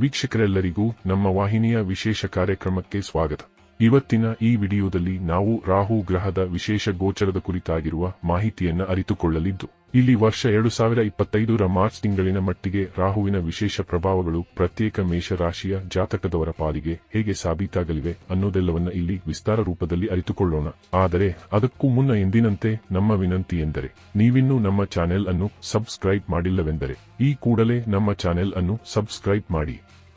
ವೀಕ್ಷಕರೆಲ್ಲರಿಗೂ ನಮ್ಮ ವಾಹಿನಿಯ ವಿಶೇಷ ಕಾರ್ಯಕ್ರಮಕ್ಕೆ ಸ್ವಾಗತ. ಇವತ್ತಿನ ಈ ವಿಡಿಯೋದಲ್ಲಿ ನಾವು ರಾಹು ಗ್ರಹದ ವಿಶೇಷ ಗೋಚರದ ಕುರಿತಾಗಿರುವ ಮಾಹಿತಿಯನ್ನು ಅರಿತುಕೊಳ್ಳಲಿದ್ದು ಇಲ್ಲಿ ವರ್ಷ ಎರಡು ಸಾವಿರ ಇಪ್ಪತ್ತೈದರ ಮಾರ್ಚ್ ತಿಂಗಳಿನ ಮಟ್ಟಿಗೆ ರಾಹುವಿನ ವಿಶೇಷ ಪ್ರಭಾವಗಳು ಪ್ರತ್ಯೇಕ ಮೇಷರಾಶಿಯ ಜಾತಕದವರ ಪಾಲಿಗೆ ಹೇಗೆ ಸಾಬೀತಾಗಲಿವೆ ಅನ್ನೋದೆಲ್ಲವನ್ನ ಇಲ್ಲಿ ವಿಸ್ತಾರ ರೂಪದಲ್ಲಿ ಅರಿತುಕೊಳ್ಳೋಣ. ಆದರೆ ಅದಕ್ಕೂ ಮುನ್ನ ಎಂದಿನಂತೆ ನಮ್ಮ ವಿನಂತಿ ಎಂದರೆ, ನೀವಿನ್ನೂ ನಮ್ಮ ಚಾನೆಲ್ ಅನ್ನು ಸಬ್ಸ್ಕ್ರೈಬ್ ಮಾಡಿಲ್ಲವೆಂದರೆ, ಈ ಕೂಡಲೇ ನಮ್ಮ ಚಾನೆಲ್ ಅನ್ನು ಸಬ್ಸ್ಕ್ರೈಬ್ ಮಾಡಿ.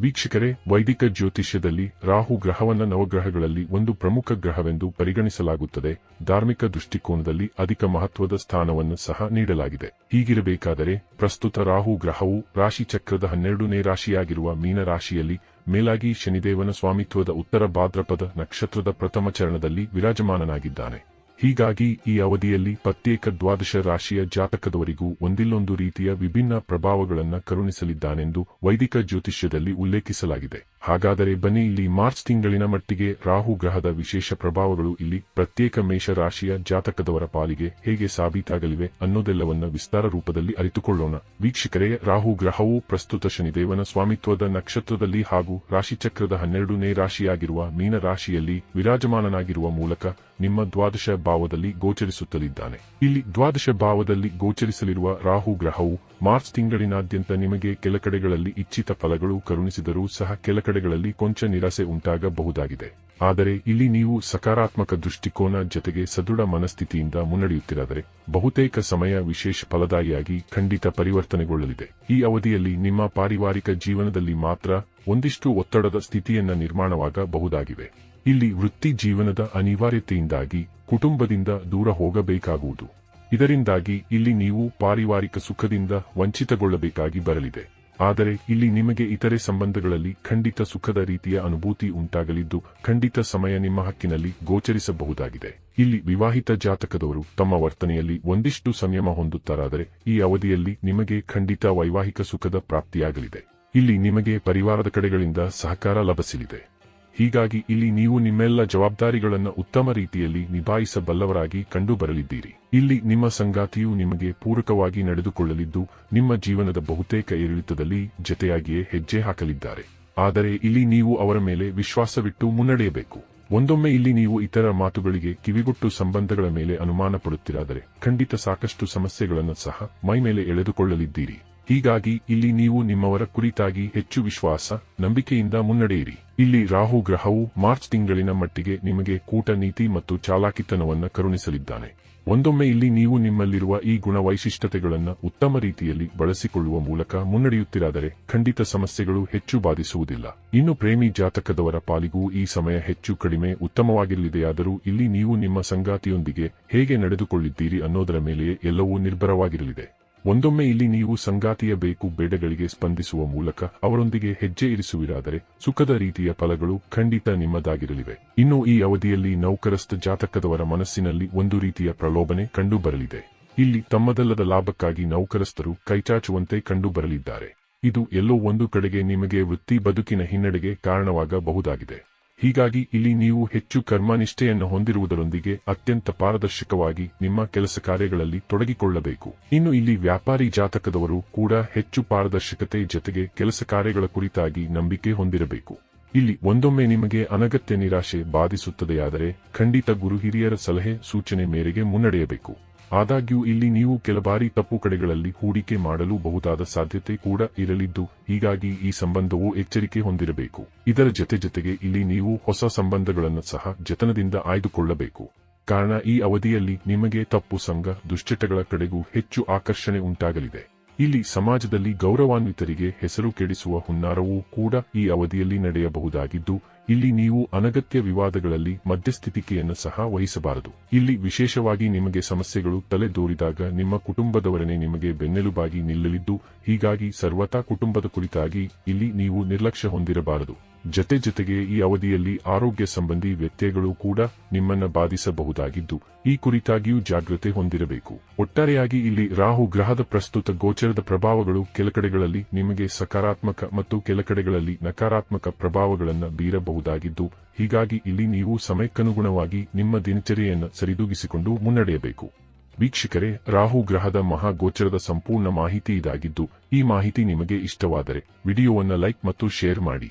ವೀಕ್ಷಕರೇ, ವೈದಿಕ ಜ್ಯೋತಿಷ್ಯದಲ್ಲಿ ರಾಹು ಗ್ರಹವನ್ನ ನವಗ್ರಹಗಳಲ್ಲಿ ಒಂದು ಪ್ರಮುಖ ಗ್ರಹವೆಂದು ಪರಿಗಣಿಸಲಾಗುತ್ತದೆ. ಧಾರ್ಮಿಕ ದೃಷ್ಟಿಕೋನದಲ್ಲಿ ಅಧಿಕ ಮಹತ್ವದ ಸ್ಥಾನವನ್ನು ಸಹ ನೀಡಲಾಗಿದೆ. ಹೀಗಿರಬೇಕಾದರೆ, ಪ್ರಸ್ತುತ ರಾಹು ಗ್ರಹವು ರಾಶಿ ಚಕ್ರದ ಹನ್ನೆರಡನೇ ರಾಶಿಯಾಗಿರುವ ಮೀನರಾಶಿಯಲ್ಲಿ ಮೇಲಾಗಿ ಶನಿದೇವನ ಸ್ವಾಮಿತ್ವದ ಉತ್ತರ ಭಾದ್ರಪದ ನಕ್ಷತ್ರದ ಪ್ರಥಮ ಚರಣದಲ್ಲಿ ವಿರಾಜಮಾನನಾಗಿದ್ದಾನೆ. ಹೀಗಾಗಿ ಈ ಅವಧಿಯಲ್ಲಿ ಪ್ರತ್ಯೇಕ ದ್ವಾದಶ ರಾಶಿಯ ಜಾತಕದವರಿಗೂ ಒಂದಿಲ್ಲೊಂದು ರೀತಿಯ ವಿಭಿನ್ನ ಪ್ರಭಾವಗಳನ್ನು ಕರುಣಿಸಲಿದ್ದಾನೆಂದು ವೈದಿಕ ಜ್ಯೋತಿಷ್ಯದಲ್ಲಿ ಉಲ್ಲೇಖಿಸಲಾಗಿದೆ. ಹಾಗಾದರೆ ಬನ್ನಿ ಇಲ್ಲಿ ಮಾರ್ಚ್ ತಿಂಗಳಿನ ಮಟ್ಟಿಗೆ ರಾಹು ಗ್ರಹದ ವಿಶೇಷ ಪ್ರಭಾವಗಳು ಇಲ್ಲಿ ಪ್ರತ್ಯೇಕ ಮೇಷ ರಾಶಿಯ ಜಾತಕದವರ ಪಾಲಿಗೆ ಹೇಗೆ ಸಾಬೀತಾಗಲಿವೆ ಅನ್ನೋದೆಲ್ಲವನ್ನ ವಿಸ್ತಾರ ರೂಪದಲ್ಲಿ ಅರಿತುಕೊಳ್ಳೋಣ. ವೀಕ್ಷಕರೇ, ರಾಹು ಗ್ರಹವು ಪ್ರಸ್ತುತ ಶನಿದೇವನ ಸ್ವಾಮಿತ್ವದ ನಕ್ಷತ್ರದಲ್ಲಿ ಹಾಗೂ ರಾಶಿಚಕ್ರದ ಹನ್ನೆರಡನೇ ರಾಶಿಯಾಗಿರುವ ಮೀನ ರಾಶಿಯಲ್ಲಿ ವಿರಾಜಮಾನನಾಗಿರುವ ಮೂಲಕ ನಿಮ್ಮ ದ್ವಾದಶ ಭಾವದಲ್ಲಿ ಗೋಚರಿಸುತ್ತಲಿದ್ದಾನೆ. ಇಲ್ಲಿ ದ್ವಾದಶ ಭಾವದಲ್ಲಿ ಗೋಚರಿಸಲಿರುವ ರಾಹು ಗ್ರಹವು ಮಾರ್ಚ್ ತಿಂಗಳಿನಾದ್ಯಂತ ನಿಮಗೆ ಕೆಲ ಕಡೆಗಳಲ್ಲಿ ಇಚ್ಛಿತ ಫಲಗಳು ಕರುಣಿಸಿದರೂ ಸಹ ಕೆಲ ಕಡೆಗಳಲ್ಲಿ ಕೊಂಚ ನಿರಾಸೆ ಉಂಟಾಗಬಹುದಾಗಿದೆ. ಆದರೆ ಇಲ್ಲಿ ನೀವು ಸಕಾರಾತ್ಮಕ ದೃಷ್ಟಿಕೋನ ಜತೆಗೆ ಸದೃಢ ಮನಸ್ಥಿತಿಯಿಂದ ಮುನ್ನಡೆಯುತ್ತಿರಾದರೆ, ಬಹುತೇಕ ಸಮಯ ವಿಶೇಷ ಫಲದಾಯಿಯಾಗಿ ಖಂಡಿತ ಪರಿವರ್ತನೆಗೊಳ್ಳಲಿದೆ. ಈ ಅವಧಿಯಲ್ಲಿ ನಿಮ್ಮ ಪಾರಿವಾರಿಕ ಜೀವನದಲ್ಲಿ ಮಾತ್ರ ಒಂದಿಷ್ಟು ಒತ್ತಡದ ಸ್ಥಿತಿಯನ್ನ ನಿರ್ಮಾಣವಾಗಬಹುದಾಗಿವೆ. ಇಲ್ಲಿ ವೃತ್ತಿ ಜೀವನದ ಅನಿವಾರ್ಯತೆಯಿಂದಾಗಿ ಕುಟುಂಬದಿಂದ ದೂರ ಹೋಗಬೇಕಾಗುವುದು. ಇದರಿಂದಾಗಿ ಇಲ್ಲಿ ನೀವು ಪಾರಿವಾರಿಕ ಸುಖದಿಂದ ವಂಚಿತಗೊಳ್ಳಬೇಕಾಗಿ ಬರಲಿದೆ. ಆದರೆ ಇಲ್ಲಿ ನಿಮಗೆ ಇತರೆ ಸಂಬಂಧಗಳಲ್ಲಿ ಖಂಡಿತ ಸುಖದ ರೀತಿಯ ಅನುಭೂತಿ ಉಂಟಾಗಲಿದ್ದು, ಖಂಡಿತ ಸಮಯ ನಿಮ್ಮ ಹಕ್ಕಿನಲ್ಲಿ ಗೋಚರಿಸಬಹುದಾಗಿದೆ. ಇಲ್ಲಿ ವಿವಾಹಿತ ಜಾತಕದವರು ತಮ್ಮ ವರ್ತನೆಯಲ್ಲಿ ಒಂದಿಷ್ಟು ಸಂಯಮ ಹೊಂದುತ್ತಾರಾದರೆ, ಈ ಅವಧಿಯಲ್ಲಿ ನಿಮಗೆ ಖಂಡಿತ ವೈವಾಹಿಕ ಸುಖದ ಪ್ರಾಪ್ತಿಯಾಗಲಿದೆ. ಇಲ್ಲಿ ನಿಮಗೆ ಪರಿವಾರದ ಕಡೆಗಳಿಂದ ಸಹಕಾರ ಲಭಿಸಲಿದೆ. ಹೀಗಾಗಿ ಇಲ್ಲಿ ನೀವು ನಿಮ್ಮೆಲ್ಲ ಜವಾಬ್ದಾರಿಗಳನ್ನು ಉತ್ತಮ ರೀತಿಯಲ್ಲಿ ನಿಭಾಯಿಸಬಲ್ಲವರಾಗಿ ಕಂಡುಬರಲಿದ್ದೀರಿ. ಇಲ್ಲಿ ನಿಮ್ಮ ಸಂಗಾತಿಯು ನಿಮಗೆ ಪೂರಕವಾಗಿ ನಡೆದುಕೊಳ್ಳಲಿದ್ದು, ನಿಮ್ಮ ಜೀವನದ ಬಹುತೇಕ ಏರಿಳಿತದಲ್ಲಿ ಜತೆಯಾಗಿಯೇ ಹೆಜ್ಜೆ ಹಾಕಲಿದ್ದಾರೆ. ಆದರೆ ಇಲ್ಲಿ ನೀವು ಅವರ ಮೇಲೆ ವಿಶ್ವಾಸವಿಟ್ಟು ಮುನ್ನಡೆಯಬೇಕು. ಒಂದೊಮ್ಮೆ ಇಲ್ಲಿ ನೀವು ಇತರ ಮಾತುಗಳಿಗೆ ಕಿವಿಗೊಟ್ಟು ಸಂಬಂಧಗಳ ಮೇಲೆ ಅನುಮಾನ ಪಡುತ್ತಿರಾದರೆ ಖಂಡಿತ ಸಾಕಷ್ಟು ಸಮಸ್ಯೆಗಳನ್ನು ಸಹ ಮೈಮೇಲೆ ಎಳೆದುಕೊಳ್ಳಲಿದ್ದೀರಿ. ಹೀಗಾಗಿ ಇಲ್ಲಿ ನೀವು ನಿಮ್ಮವರ ಕುರಿತಾಗಿ ಹೆಚ್ಚು ವಿಶ್ವಾಸ, ನಂಬಿಕೆಯಿಂದ ಮುನ್ನಡೆಯಿರಿ. ಇಲ್ಲಿ ರಾಹು ಗ್ರಹವು ಮಾರ್ಚ್ ತಿಂಗಳಿನ ಮಟ್ಟಿಗೆ ನಿಮಗೆ ಕೂಟ ನೀತಿ ಮತ್ತು ಚಾಲಾಕಿತನವನ್ನು ಕರುಣಿಸಲಿದ್ದಾನೆ. ಒಂದೊಮ್ಮೆ ಇಲ್ಲಿ ನೀವು ನಿಮ್ಮಲ್ಲಿರುವ ಈ ಗುಣ ವೈಶಿಷ್ಟ್ಯತೆಗಳನ್ನು ಉತ್ತಮ ರೀತಿಯಲ್ಲಿ ಬಳಸಿಕೊಳ್ಳುವ ಮೂಲಕ ಮುನ್ನಡೆಯುತ್ತಿರಾದರೆ ಖಂಡಿತ ಸಮಸ್ಯೆಗಳು ಹೆಚ್ಚು ಬಾಧಿಸುವುದಿಲ್ಲ. ಇನ್ನು ಪ್ರೇಮಿ ಜಾತಕದವರ ಪಾಲಿಗೂ ಈ ಸಮಯ ಹೆಚ್ಚು ಕಡಿಮೆ ಉತ್ತಮವಾಗಿರಲಿದೆಯಾದರೂ ಇಲ್ಲಿ ನೀವು ನಿಮ್ಮ ಸಂಗಾತಿಯೊಂದಿಗೆ ಹೇಗೆ ನಡೆದುಕೊಳ್ಳಿದ್ದೀರಿ ಅನ್ನೋದರ ಮೇಲೆಯೇ ಎಲ್ಲವೂ ನಿರ್ಭರವಾಗಿರಲಿದೆ. ಒಂದೊಮ್ಮೆ ಇಲ್ಲಿ ನೀವು ಸಂಗಾತಿಯ ಬೇಕು ಬೇಡಗಳಿಗೆ ಸ್ಪಂದಿಸುವ ಮೂಲಕ ಅವರೊಂದಿಗೆ ಹೆಜ್ಜೆ ಇರಿಸುವಿರಾದರೆ ಸುಖದ ರೀತಿಯ ಫಲಗಳು ಖಂಡಿತ ನಿಮ್ಮದಾಗಿರಲಿವೆ. ಇನ್ನು ಈ ಅವಧಿಯಲ್ಲಿ ನೌಕರಸ್ಥ ಜಾತಕದವರ ಮನಸ್ಸಿನಲ್ಲಿ ಒಂದು ರೀತಿಯ ಪ್ರಲೋಭನೆ ಕಂಡುಬರಲಿದೆ. ಇಲ್ಲಿ ತಮ್ಮದಲ್ಲದ ಲಾಭಕ್ಕಾಗಿ ನೌಕರಸ್ಥರು ಕೈಚಾಚುವಂತೆ ಕಂಡುಬರಲಿದ್ದಾರೆ. ಇದು ಎಲ್ಲೋ ಒಂದು ಕಡೆಗೆ ನಿಮಗೆ ವೃತ್ತಿ ಬದುಕಿನ ಹಿನ್ನಡೆಗೆ ಕಾರಣವಾಗಬಹುದಾಗಿದೆ. ಹೀಗಾಗಿ ಇಲ್ಲಿ ನೀವು ಹೆಚ್ಚು ಕರ್ಮನಿಷ್ಠೆಯನ್ನು ಹೊಂದಿರುವುದರೊಂದಿಗೆ ಅತ್ಯಂತ ಪಾರದರ್ಶಕವಾಗಿ ನಿಮ್ಮ ಕೆಲಸ ಕಾರ್ಯಗಳಲ್ಲಿ ತೊಡಗಿಕೊಳ್ಳಬೇಕು. ಇನ್ನು ಇಲ್ಲಿ ವ್ಯಾಪಾರಿ ಜಾತಕದವರು ಕೂಡ ಹೆಚ್ಚು ಪಾರದರ್ಶಕತೆ ಜತೆಗೆ ಕೆಲಸ ಕಾರ್ಯಗಳ ಕುರಿತಾಗಿ ನಂಬಿಕೆ ಹೊಂದಿರಬೇಕು. ಇಲ್ಲಿ ಒಂದೊಮ್ಮೆ ನಿಮಗೆ ಅನಗತ್ಯ ನಿರಾಶೆ ಬಾಧಿಸುತ್ತದೆಯಾದರೆ ಖಂಡಿತ ಗುರು ಹಿರಿಯರ ಸಲಹೆ ಸೂಚನೆ ಮೇರೆಗೆ ಮುನ್ನಡೆಯಬೇಕು. ಆದಾಗ್ಯೂ ಇಲ್ಲಿ ನೀವು ಕೆಲ ಬಾರಿ ತಪ್ಪು ಕಡೆಗಳಲ್ಲಿ ಹೂಡಿಕೆ ಮಾಡಲು ಬಹುದಾದ ಸಾಧ್ಯತೆ ಕೂಡ ಇರಲಿದ್ದು, ಹೀಗಾಗಿ ಈ ಸಂಬಂಧವು ಎಚ್ಚರಿಕೆ ಹೊಂದಿರಬೇಕು. ಇದರ ಜತೆ ಜತೆಗೆ ಇಲ್ಲಿ ನೀವು ಹೊಸ ಸಂಬಂಧಗಳನ್ನು ಸಹ ಜತನದಿಂದ ಆಯ್ದುಕೊಳ್ಳಬೇಕು. ಕಾರಣ ಈ ಅವಧಿಯಲ್ಲಿ ನಿಮಗೆ ತಪ್ಪು ಸಂಘ, ದುಶ್ಚಟಗಳ ಕಡೆಗೂ ಹೆಚ್ಚು ಆಕರ್ಷಣೆ ಉಂಟಾಗಲಿದೆ. ಇಲ್ಲಿ ಸಮಾಜದಲ್ಲಿ ಗೌರವಾನ್ವಿತರಿಗೆ ಹೆಸರು ಕೆಡಿಸುವ ಹುನ್ನಾರವೂ ಕೂಡ ಈ ಅವಧಿಯಲ್ಲಿ ನಡೆಯಬಹುದಾಗಿದ್ದು ಇಲ್ಲಿ ನೀವು ಅನಗತ್ಯ ವಿವಾದಗಳಲ್ಲಿ ಮಧ್ಯಸ್ಥಿತಿಕೆಯನ್ನು ಸಹ ವಹಿಸಬಾರದು. ಇಲ್ಲಿ ವಿಶೇಷವಾಗಿ ನಿಮಗೆ ಸಮಸ್ಯೆಗಳು ತಲೆದೋರಿದಾಗ ನಿಮ್ಮ ಕುಟುಂಬದವರನೇ ನಿಮಗೆ ಬೆನ್ನೆಲುಬಾಗಿ ನಿಲ್ಲಲಿದ್ದು, ಹೀಗಾಗಿ ಸರ್ವತಾ ಕುಟುಂಬದ ಕುರಿತಾಗಿ ಇಲ್ಲಿ ನೀವು ನಿರ್ಲಕ್ಷ್ಯ ಹೊಂದಿರಬಾರದು. ಜತೆ ಜತೆಗೆ ಈ ಅವಧಿಯಲ್ಲಿ ಆರೋಗ್ಯ ಸಂಬಂಧಿ ವ್ಯತ್ಯಯಗಳು ಕೂಡ ನಿಮ್ಮನ್ನ ಬಾಧಿಸಬಹುದಾಗಿದ್ದು, ಈ ಕುರಿತಾಗಿಯೂ ಜಾಗ್ರತೆ ಹೊಂದಿರಬೇಕು. ಒಟ್ಟಾರೆಯಾಗಿ ಇಲ್ಲಿ ರಾಹು ಗ್ರಹದ ಪ್ರಸ್ತುತ ಗೋಚರದ ಪ್ರಭಾವಗಳು ಕೆಲಕಡೆಗಳಲ್ಲಿ ನಿಮಗೆ ಸಕಾರಾತ್ಮಕ ಮತ್ತು ಕೆಲಕಡೆಗಳಲ್ಲಿ ನಕಾರಾತ್ಮಕ ಪ್ರಭಾವಗಳನ್ನು ಬೀರಬಹುದಾಗಿದ್ದು, ಹೀಗಾಗಿ ಇಲ್ಲಿ ನೀವು ಸಮಯಕ್ಕನುಗುಣವಾಗಿ ನಿಮ್ಮ ದಿನಚರಿಯನ್ನು ಸರಿದೂಗಿಸಿಕೊಂಡು ಮುನ್ನಡೆಯಬೇಕು. ವೀಕ್ಷಕರೇ, ರಾಹು ಗ್ರಹದ ಮಹಾ ಗೋಚರದ ಸಂಪೂರ್ಣ ಮಾಹಿತಿ ಇದಾಗಿದ್ದು, ಈ ಮಾಹಿತಿ ನಿಮಗೆ ಇಷ್ಟವಾದರೆ ವಿಡಿಯೋವನ್ನು ಲೈಕ್ ಮತ್ತು ಶೇರ್ ಮಾಡಿ.